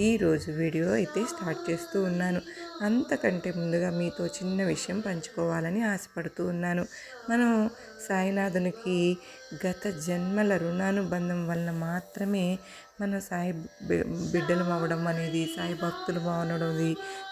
ఈరోజు వీడియో అయితే స్టార్ట్ చేస్తూ ఉన్నాను. అంతకంటే ముందుగా మీతో చిన్న విషయం పంచుకోవాలని ఆశపడుతూ ఉన్నాను. మనం సాయినాథునికి గత జన్మల రుణానుబంధం వల్ల మాత్రమే మన సాయి బిడ్డలు అవ్వడం అనేది సాయి భక్తులు బాగుండడం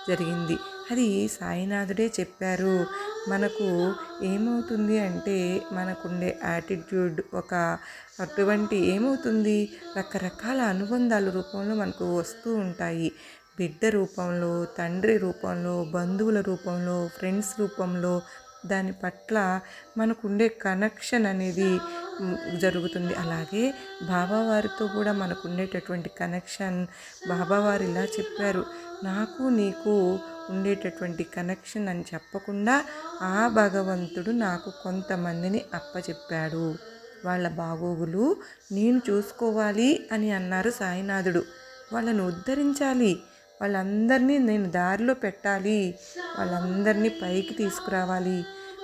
జరిగింది. అది సాయినాథుడే చెప్పారు. మనకు ఏమవుతుంది అంటే మనకుండే యాటిట్యూడ్ ఒక అటువంటి ఏమవుతుంది? రకరకాల అనుబంధాల రూపంలో మనకు వస్తూ ఉంటాయి. బిడ్డ రూపంలో తండ్రి రూపంలో బంధువుల రూపంలో ఫ్రెండ్స్ రూపంలో దాని పట్ల మనకుండే కనెక్షన్ అనేది జరుగుతుంది. అలాగే బాబావారితో కూడా మనకు ఉండేటటువంటి కనెక్షన్ బాబావారు ఇలా చెప్పారు నాకు నీకు ఉండేటటువంటి కనెక్షన్ అని చెప్పకుండా ఆ భగవంతుడు నాకు కొంతమందిని అప్పచెప్పాడు. వాళ్ళ బాగోగులు నేను చూసుకోవాలి అని అన్నారు సాయినాథుడు. వాళ్ళను ఉద్ధరించాలి వాళ్ళందరినీ నేను దారిలో పెట్టాలి వాళ్ళందరినీ పైకి తీసుకురావాలి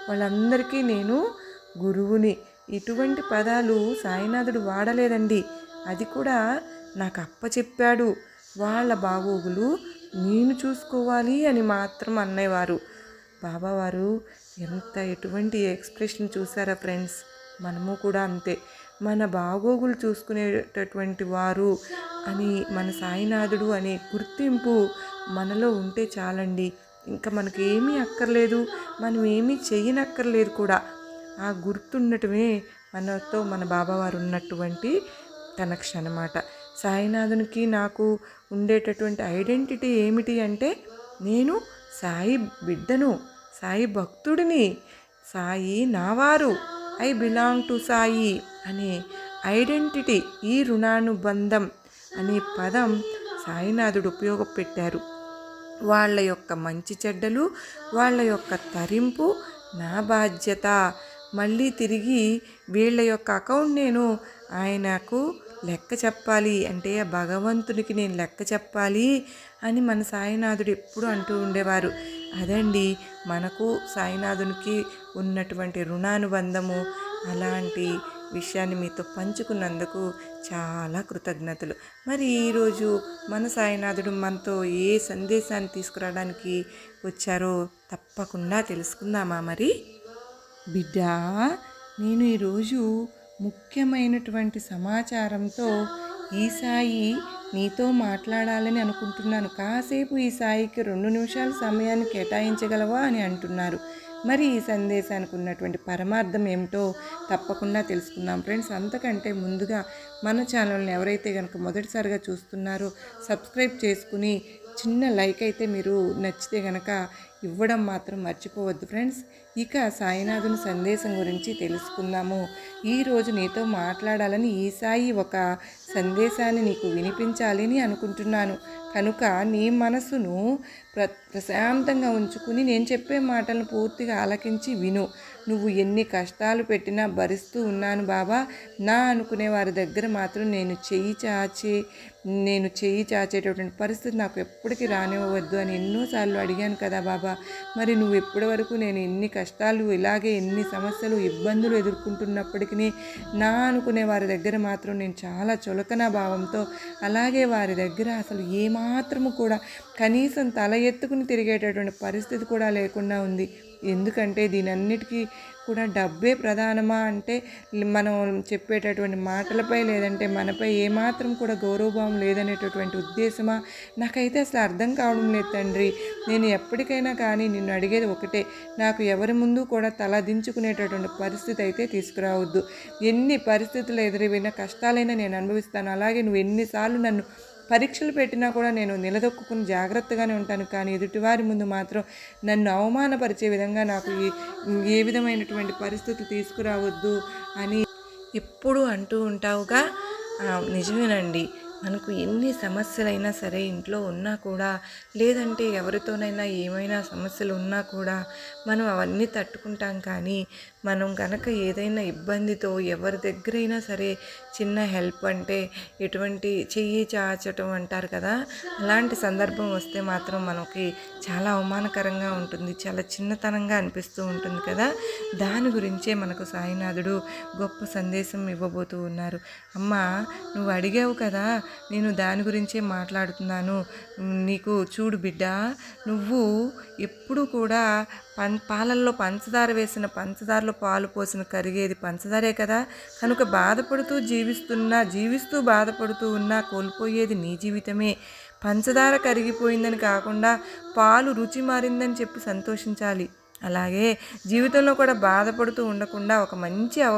వాళ్ళందరికీ నేను గురువుని. ఇటువంటి పదాలు సాయినాథుడు వాడలేదండి. అది కూడా నాకు అప్పచెప్పాడు వాళ్ళ బాగోగులు నేను చూసుకోవాలి అని మాత్రం అన్నయ్యవారు. బాబావారు ఎంత ఎటువంటి ఎక్స్ప్రెషన్ చూసారా ఫ్రెండ్స్? మనము కూడా అంతే. మన బాగోగులు చూసుకునేటటువంటి వారు అని మన సాయినాథుడు అనే గుర్తింపు మనలో ఉంటే చాలండి. ఇంకా మనకి ఏమీ అక్కర్లేదు మనం ఏమీ చేయనక్కర్లేదు కూడా. ఆ గుర్తుండటమే మనతో మన బాబావారు ఉన్నటువంటి కనెక్షన్ అన్నమాట సాయినాథునికి నాకు ఉండేటటువంటి ఐడెంటిటీ ఏమిటి అంటే నేను సాయి బిడ్డను సాయి భక్తుడిని సాయి నావారు ఐ బిలాంగ్ టు సాయి అనే ఐడెంటిటీ ఈ రుణానుబంధం అనే పదం సాయినాథుడు ఉపయోగపెట్టారు. వాళ్ళ యొక్క మంచి చెడ్డలు వాళ్ళ యొక్క తరింపు నా బాధ్యత. మళ్ళీ తిరిగి వీళ్ళ యొక్క అకౌంట్ నేను ఆయనకు లెక్క చెప్పాలి. అంటే భగవంతునికి నేను లెక్క చెప్పాలి అని మన సాయినాథుడు ఎప్పుడు అంటూ ఉండేవారు. అదండి మనకు సాయినాథునికి ఉన్నటువంటి రుణానుబంధము. అలాంటి విషయాన్ని మీతో పంచుకున్నందుకు చాలా కృతజ్ఞతలు. మరి ఈరోజు మన సాయినాథుడు మనతో ఏ సందేశాన్ని తీసుకురావడానికి వచ్చారో తప్పకుండా తెలుసుకుందామా మరి? బిడ్డా నేను ఈరోజు ముఖ్యమైనటువంటి సమాచారంతో ఈ సాయి నీతో మాట్లాడాలని అనుకుంటున్నాను. కాసేపు ఈ సాయికి రెండు నిమిషాల సమయాన్ని కేటాయించగలవా అని అంటున్నారు. మరి ఈ సందేశానికి ఉన్నటువంటి పరమార్థం ఏమిటో తప్పకుండా తెలుసుకుందాం. ఫ్రెండ్స్ అంతకంటే ముందుగా మన ఛానల్ని ఎవరైతే కనుక మొదటిసారిగా చూస్తున్నారో సబ్స్క్రైబ్ చేసుకుని చిన్న లైక్ అయితే మీరు నచ్చితే కనుక ఇవ్వడం మాత్రం మర్చిపోవద్దు. ఫ్రెండ్స్ ఇక సాయినాథుని సందేశం గురించి తెలుసుకుందాము. ఈరోజు నీతో మాట్లాడాలని ఈ సాయి ఒక సందేశాన్ని నీకు వినిపించాలని అనుకుంటున్నాను. కనుక నీ మనసును ప్ర ప్రశాంతంగా ఉంచుకుని నేను చెప్పే మాటలను పూర్తిగా ఆలకించి విను. నువ్వు ఎన్ని కష్టాలు పెట్టినా భరిస్తూ ఉన్నాను బాబా. నా అనుకునే వారి దగ్గర మాత్రం నేను చెయ్యి చాచి నేను చెయ్యి చాచేటటువంటి పరిస్థితి నాకు ఎప్పటికీ రానివ్వవద్దు అని ఎన్నోసార్లు అడిగాను కదా బాబా. మరి నువ్వు ఎప్పటి వరకు నేను ఎన్ని కష్టాలు ఇలాగే ఎన్ని సమస్యలు ఇబ్బందులు ఎదుర్కొంటున్నప్పటికీ నా అనుకునే వారి దగ్గర మాత్రం నేను చాలా చులకన భావంతో అలాగే వారి దగ్గర అసలు ఏమాత్రము కూడా కనీసం తల ఎత్తుకుని తిరిగేటటువంటి పరిస్థితి కూడా లేకుండా ఉంది. ఎందుకంటే దీనన్నిటికీ కూడా డబ్బే ప్రధానమా అంటే మనం చెప్పేటటువంటి మాటలపై లేదంటే మనపై ఏమాత్రం కూడా గౌరవభావం లేదనేటటువంటి ఉద్దేశమా? నాకైతే అసలు అర్థం కావడం లేదు తండ్రి. నేను ఎప్పటికైనా కానీ నిన్ను అడిగేది ఒకటే. నాకు ఎవరి ముందు కూడా తల దించుకునేటటువంటి పరిస్థితి అయితే తీసుకురావద్దు. ఎన్ని పరిస్థితులు ఎదురైనా కష్టాలైనా నేను అనుభవిస్తాను. అలాగే నువ్వు ఎన్నిసార్లు నన్ను పరీక్షలు పెట్టినా కూడా నేను నిలదొక్కుని జాగ్రత్తగానే ఉంటాను. కానీ ఎదుటివారి ముందు మాత్రం నన్ను అవమానపరిచే విధంగా నాకు ఏ- విధమైనటువంటి పరిస్థితులు తీసుకురావద్దు అని ఎప్పుడు అంటూ ఉంటావుగా. నిజమేనండి. మనకు ఎన్ని సమస్యలైనా సరే ఇంట్లో ఉన్నా కూడా లేదంటే ఎవరితోనైనా ఏమైనా సమస్యలు ఉన్నా కూడా మనం అవన్నీ తట్టుకుంటాం కానీ మనం కనుక ఏదైనా ఇబ్బందితో ఎవరి దగ్గరైనా సరే చిన్న హెల్ప్ అంటే ఎటువంటి చెయ్యి చాచటం అంటారు కదా అలాంటి సందర్భం వస్తే మాత్రం మనకి చాలా అవమానకరంగా ఉంటుంది చాలా చిన్నతనంగా అనిపిస్తూ ఉంటుంది కదా. దాని గురించే మనకు సాయినాథుడు గొప్ప సందేశం ఇవ్వబోతూ ఉన్నారు. అమ్మ నువ్వు అడిగావు కదా నేను దాని గురించే మాట్లాడుతున్నాను. నీకు చూడు బిడ్డ నువ్వు ఎప్పుడు కూడా పం పాలల్లో పంచదార వేసిన పంచదారలో పాలు పోసిన కరిగేది పంచదారే కదా. కనుక బాధపడుతూ జీవిస్తున్నా జీవిస్తూ బాధపడుతూ ఉన్నా కోల్పోయేది నీ జీవితమే. పంచదార కరిగిపోయిందని కాకుండా పాలు రుచి మారిందని చెప్పి సంతోషించాలి. అలాగే జీవితంలో కూడా బాధపడుతూ ఉండకుండా ఒక మంచి అవ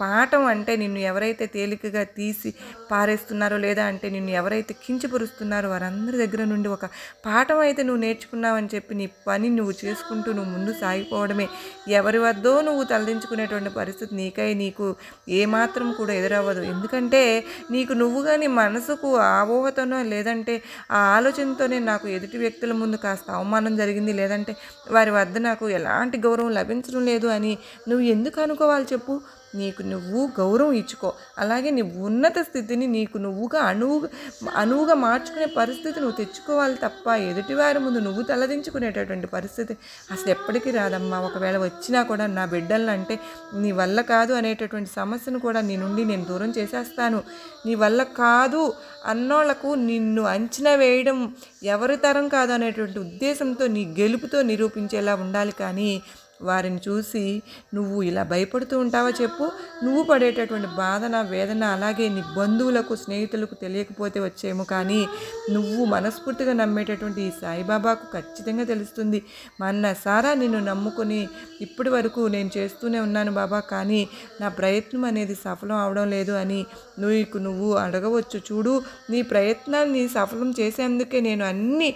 పాఠం అంటే నిన్ను ఎవరైతే తేలికగా తీసి పారేస్తున్నారో లేదా అంటే నిన్ను ఎవరైతే కించపరుస్తున్నారో వారందరి దగ్గర నుండి ఒక పాఠం అయితే నువ్వు నేర్చుకున్నావని చెప్పి నీ పని నువ్వు చేసుకుంటూ నువ్వు ముందు సాగిపోవడమే. ఎవరి వద్దో నువ్వు తలదించుకునేటువంటి పరిస్థితి నీకై నీకు ఏమాత్రం కూడా ఎదురవ్వదు. ఎందుకంటే నీకు నువ్వుగా నీ మనసుకు ఆవోహతనో లేదంటే ఆ ఆలోచనతోనే నాకు ఎదుటి వ్యక్తుల ముందు కాస్త అవమానం జరిగింది లేదంటే వారి వద్ద నాకు నాకు ఎలాంటి గౌరవం లభించడం లేదు అని నువ్వు ఎందుకు అనుకోవాలి చెప్పు? నీకు నువ్వు గౌరవం ఇచ్చుకో. అలాగే నీ ఉన్నత స్థితిని నీకు నువ్వుగా అణువు అణువుగా మార్చుకునే పరిస్థితి నువ్వు తెచ్చుకోవాలి తప్ప ఎదుటివారి ముందు నువ్వు తలదించుకునేటటువంటి పరిస్థితి అసలు ఎప్పటికీ రాదమ్మా. ఒకవేళ వచ్చినా కూడా నా బిడ్డలను అంటే నీ వల్ల కాదు అనేటటువంటి సమస్యను కూడా నీ నుండి నేను దూరం చేసేస్తాను. నీ వల్ల కాదు అన్నోళ్ళకు నిన్ను అంచనా వేయడం ఎవరి తరం కాదు అనేటువంటి ఉద్దేశంతో నీ గెలుపుతో నిరూపించేలా ఉండాలి కానీ వారిని చూసి నువ్వు ఇలా భయపడుతూ ఉంటావా చెప్పు. నువ్వు పడేటటువంటి బాధన వేదన అలాగే నీ బంధువులకు స్నేహితులకు తెలియకపోతే వచ్చేమో కానీ నువ్వు మనస్ఫూర్తిగా నమ్మేటటువంటి ఈ సాయిబాబాకు ఖచ్చితంగా తెలుస్తుంది. మన్న సారా నిన్ను నమ్ముకొని ఇప్పటి వరకు నేను చేస్తూనే ఉన్నాను బాబా. కానీ నా ప్రయత్నం అనేది సఫలం అవడం లేదు అని నువ్వు నువ్వు అడగవచ్చు. చూడు నీ ప్రయత్నాన్ని సఫలం చేసేందుకే నేను అన్ని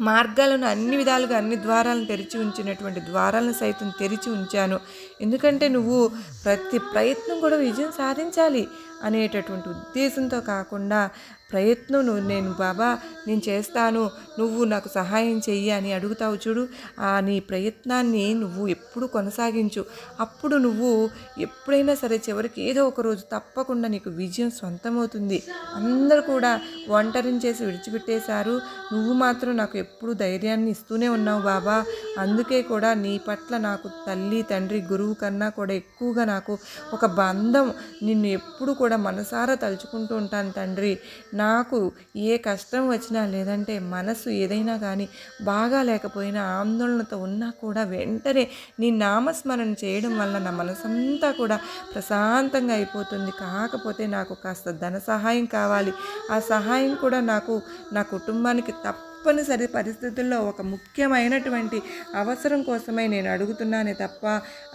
మార్గాలను అన్ని విధాలుగా అన్ని ద్వారాలను తెరిచి ఉంచినటువంటి ద్వారాలను సైతం తెరిచి ఉంచాను. ఎందుకంటే నువ్వు ప్రతి ప్రయత్నం కూడా విజయం సాధించాలి అనేటటువంటి ఉద్దేశంతో కాకుండా ప్రయత్నం నువ్వు నేను బాబా నేను చేస్తాను నువ్వు నాకు సహాయం చెయ్యి అని అడుగుతావు చూడు. ఆ నీ ప్రయత్నాన్ని నువ్వు ఎప్పుడు కొనసాగించు. అప్పుడు నువ్వు ఎప్పుడైనా సరే చివరికి ఏదో ఒక రోజు తప్పకుండా నీకు విజయం సొంతమవుతుంది అందరూ కూడా ఒంటరిని చేసి విడిచిపెట్టేశారు. నువ్వు మాత్రం నాకు ఎప్పుడు ధైర్యాన్ని ఇస్తూనే ఉన్నావు బాబా. అందుకే కూడా నీ పట్ల నాకు తల్లి తండ్రి గురువు కన్నా కూడా ఎక్కువగా నాకు ఒక బంధం నిన్ను ఎప్పుడు కూడా మనసారా తలుచుకుంటూ ఉంటాను తండ్రి. నాకు ఏ కష్టం వచ్చినా లేదంటే మనసు ఏదైనా కానీ బాగా లేకపోయినా ఆందోళనతో ఉన్నా కూడా వెంటనే నీ నామస్మరణ చేయడం వల్ల నా మనసంతా కూడా ప్రశాంతంగా అయిపోతుంది. కాకపోతే నాకు కాస్త ధన సహాయం కావాలి. ఆ సహాయం కూడా నాకు నా కుటుంబానికి తప్ప తప్పనిసరి పరిస్థితుల్లో ఒక ముఖ్యమైనటువంటి అవసరం కోసమే నేను అడుగుతున్నానే తప్ప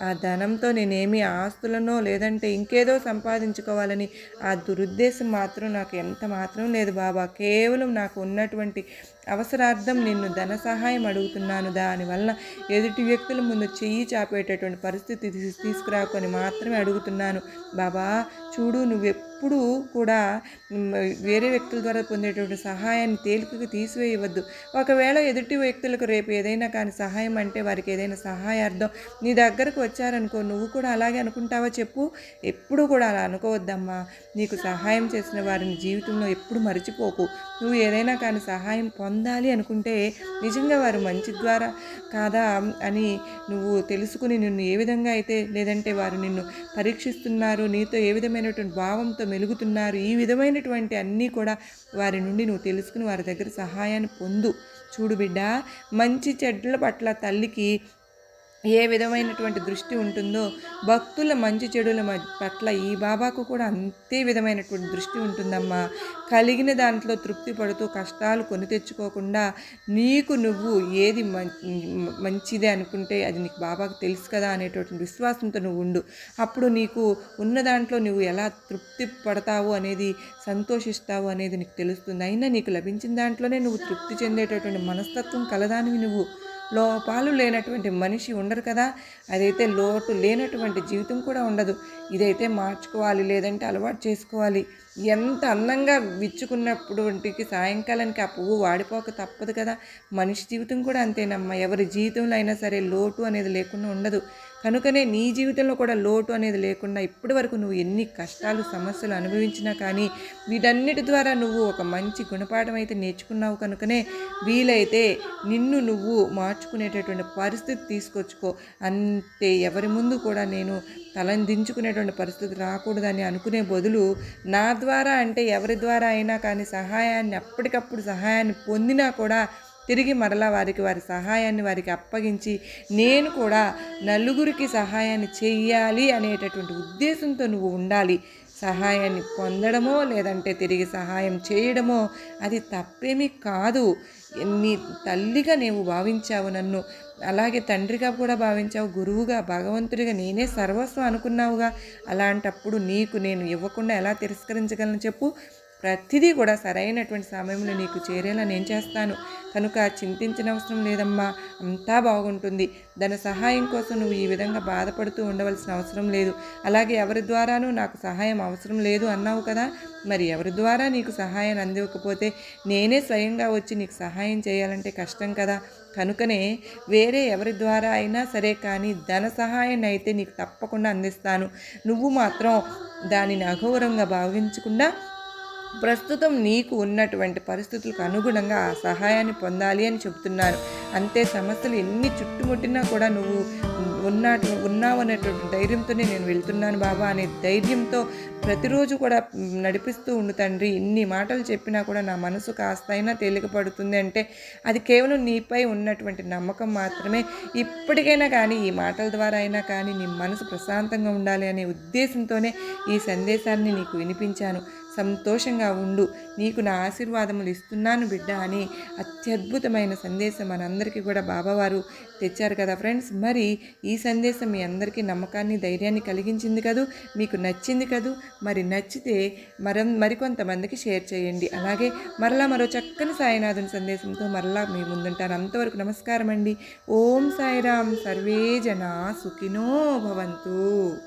ఆ ధనంతో నేనేమి ఆస్తులనో లేదంటే ఇంకేదో సంపాదించుకోవాలని ఆ దురుద్దేశం మాత్రం నాకు ఎంత మాత్రం లేదు బాబా. కేవలం నాకు ఉన్నటువంటి అవసరార్థం నిన్ను ధన సహాయం అడుగుతున్నాను. దానివల్ల ఎదుటి వ్యక్తుల ముందు చెయ్యి చాపేటటువంటి పరిస్థితి తీసుకురాకొని మాత్రమే అడుగుతున్నాను. బాబా చూడు నువ్వు నువ్వెప్పుడూ కూడా వేరే వ్యక్తుల ద్వారా పొందేటువంటి సహాయాన్ని తేలికగా తీసివేయవద్దు. ఒకవేళ ఎదుటి వ్యక్తులకు రేపు ఏదైనా కానీ సహాయం అంటే వారికి ఏదైనా సహాయార్థం నీ దగ్గరకు వచ్చారనుకో నువ్వు కూడా అలాగే అనుకుంటావా చెప్పు? ఎప్పుడు కూడా అలా అనుకోవద్దమ్మా. నీకు సహాయం చేసిన వారిని జీవితంలో ఎప్పుడు మర్చిపోకు. నువ్వు ఏదైనా కానీ సహాయం పొందాలి అనుకుంటే నిజంగా వారు మంచి ద్వారా కాదా అని నువ్వు తెలుసుకుని నిన్ను ఏ విధంగా అయితే లేదంటే వారు నిన్ను పరీక్షిస్తున్నారు నీతో ఏ విధమైనటువంటి భావంతో మెలుగుతున్నారు. ఈ విధమైనటువంటి అన్నీ కూడా వారి నుండి నువ్వు తెలుసుకుని వారి దగ్గర సహాయాన్ని పొందు. చూడు బిడ్డ మంచి చెడ్ల పట్ల తల్లికి ఏ విధమైనటువంటి దృష్టి ఉంటుందో భక్తుల మంచి చెడుల పట్ల ఈ బాబాకు కూడా అంతే విధమైనటువంటి దృష్టి ఉంటుందమ్మా. కలిగిన దాంట్లో తృప్తి పడుతూ కష్టాలు కొని తెచ్చుకోకుండా నీకు నువ్వు ఏది మంచిదే అనుకుంటే అది నీకు బాబాకు తెలుసు కదా అనేటువంటి విశ్వాసంతో నువ్వు ఉండు. అప్పుడు నీకు ఉన్న దాంట్లో నువ్వు ఎలా తృప్తి పడతావు అనేది సంతోషిస్తావు అనేది నీకు తెలుస్తుంది. అయినా నీకు లభించిన దాంట్లోనే నువ్వు తృప్తి చెందేటటువంటి మనస్తత్వం కలదానివి నువ్వు. లోపాలు లేనటువంటి మనిషి ఉండరు కదా. అదైతే లోటు లేనటువంటి జీవితం కూడా ఉండదు. ఇదైతే మార్చుకోవాలి లేదంటే అలవాటు చేసుకోవాలి. ఎంత అందంగా విచ్చుకున్నప్పుడు వంటికి సాయంకాలానికి ఆ పువ్వు వాడిపోక తప్పదు కదా. మనిషి జీవితం కూడా అంతేనమ్మా. ఎవరి జీవితంలో అయినా సరే లోటు అనేది లేకుండా ఉండదు. కనుకనే నీ జీవితంలో కూడా లోటు అనేది లేకుండా ఇప్పటి వరకు నువ్వు ఎన్ని కష్టాలు సమస్యలు అనుభవించినా కానీ వీటన్నిటి ద్వారా నువ్వు ఒక మంచి గుణపాఠం అయితే నేర్చుకున్నావు కనుకనే వీలైతే నిన్ను నువ్వు మార్చుకునేటటువంటి పరిస్థితి తీసుకొచ్చుకో. అంతే ఎవరి ముందు కూడా నేను తలని దించుకునేటువంటి పరిస్థితి రాకూడదని అనుకునే బదులు నా ద్వారా అంటే ఎవరి ద్వారా అయినా కానీ సహాయాన్ని అప్పటికప్పుడు సహాయాన్ని పొందినా కూడా తిరిగి మరలా వారికి వారి సహాయాన్ని వారికి అప్పగించి నేను కూడా నలుగురికి సహాయాన్ని చెయ్యాలి అనేటటువంటి ఉద్దేశంతో నువ్వు ఉండాలి. సహాయాన్ని పొందడమో లేదంటే తిరిగి సహాయం చేయడమో అది తప్పేమీ కాదు. నీ తల్లిగా నీవు భావించావు నన్ను. అలాగే తండ్రిగా కూడా భావించావు. గురువుగా భగవంతుడిగా నేనే సర్వస్వం అనుకున్నావుగా. అలాంటప్పుడు నీకు నేను ఇవ్వకుండా ఎలా తిరస్కరించగలను చెప్పు. ప్రతిదీ కూడా సరైనటువంటి సమయంలో నీకు చేరేలా నేను చేస్తాను. కనుక చింతించిన అవసరం లేదమ్మా. అంతా బాగుంటుంది. దాని సహాయం కోసం నువ్వు ఈ విధంగా బాధపడుతూ ఉండవలసిన అవసరం లేదు. అలాగే ఎవరి ద్వారానూ నాకు సహాయం అవసరం లేదు అన్నావు కదా? మరి ఎవరి ద్వారా నీకు సహాయం అందివ్వకపోతే నేనే స్వయంగా వచ్చి నీకు సహాయం చేయాలంటే కష్టం కదా? కనుకనే వేరే ఎవరి ద్వారా అయినా సరే కానీ ధన సహాయాన్ని అయితే నీకు తప్పకుండా అందిస్తాను. నువ్వు మాత్రం దానిని అఘోరంగా భావించకుండా ప్రస్తుతం నీకు ఉన్నటువంటి పరిస్థితులకు అనుగుణంగా ఆ సహాయాన్ని పొందాలి అని చెబుతున్నాను అంతే సమస్యలు ఎన్ని చుట్టుముట్టినా కూడా నువ్వు ఉన్నటు ఉన్నావు అనేటువంటి ధైర్యంతోనే నేను వెళ్తున్నాను బాబా అనే ధైర్యంతో ప్రతిరోజు కూడా నడిపిస్తూ ఉండు తండ్రి. ఇన్ని మాటలు చెప్పినా కూడా నా మనసు కాస్తైనా తేలికపడుతుంది అంటే అది కేవలం నీపై ఉన్నటువంటి నమ్మకం మాత్రమే. ఇప్పటికైనా కానీ ఈ మాటల ద్వారా అయినా కానీ నీ మనసు ప్రశాంతంగా ఉండాలి అనే ఉద్దేశంతోనే ఈ సందేశాన్ని నీకు వినిపించాను. సంతోషంగా ఉండు. నీకు నా ఆశీర్వాదములు ఇస్తున్నాను బిడ్డ అని అత్యద్భుతమైన సందేశం మనందరికీ కూడా బాబావారు తెచ్చారు కదా ఫ్రెండ్స్. మరి ఈ సందేశం మీ అందరికీ నమ్మకాన్ని ధైర్యాన్ని కలిగించింది కదూ? మీకు నచ్చింది కదూ? మరి నచ్చితే మర మరికొంతమందికి షేర్ చేయండి. అలాగే మరలా మరో చక్కని సాయినాథుని సందేశంతో మరలా మీ ముందుంటాను. అంతవరకు నమస్కారం అండి ఓం సాయిరామ్. సర్వే జనా సుఖినో భవంతు.